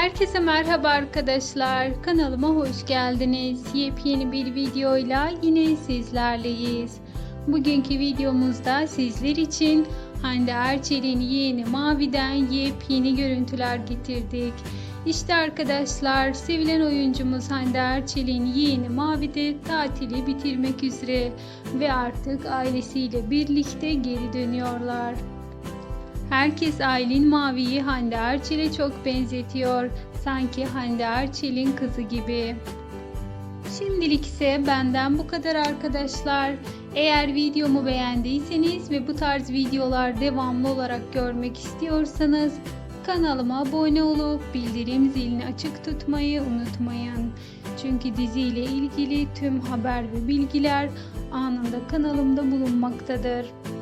Herkese merhaba arkadaşlar. Kanalıma hoş geldiniz. Yepyeni bir videoyla yine sizlerleyiz. Bugünkü videomuzda sizler için Hande Erçel'in yeğeni Mavi'den yepyeni görüntüler getirdik. İşte arkadaşlar sevilen oyuncumuz Hande Erçel'in yeğeni Mavi de tatili bitirmek üzere ve artık ailesiyle birlikte geri dönüyorlar. Herkes Aylin Mavi'yi Hande Erçel'e çok benzetiyor. Sanki Hande Erçel'in kızı gibi. Şimdilik ise benden bu kadar arkadaşlar. Eğer videomu beğendiyseniz ve bu tarz videolar devamlı olarak görmek istiyorsanız kanalıma abone olup bildirim zilini açık tutmayı unutmayın. Çünkü diziyle ilgili tüm haber ve bilgiler anında kanalımda bulunmaktadır.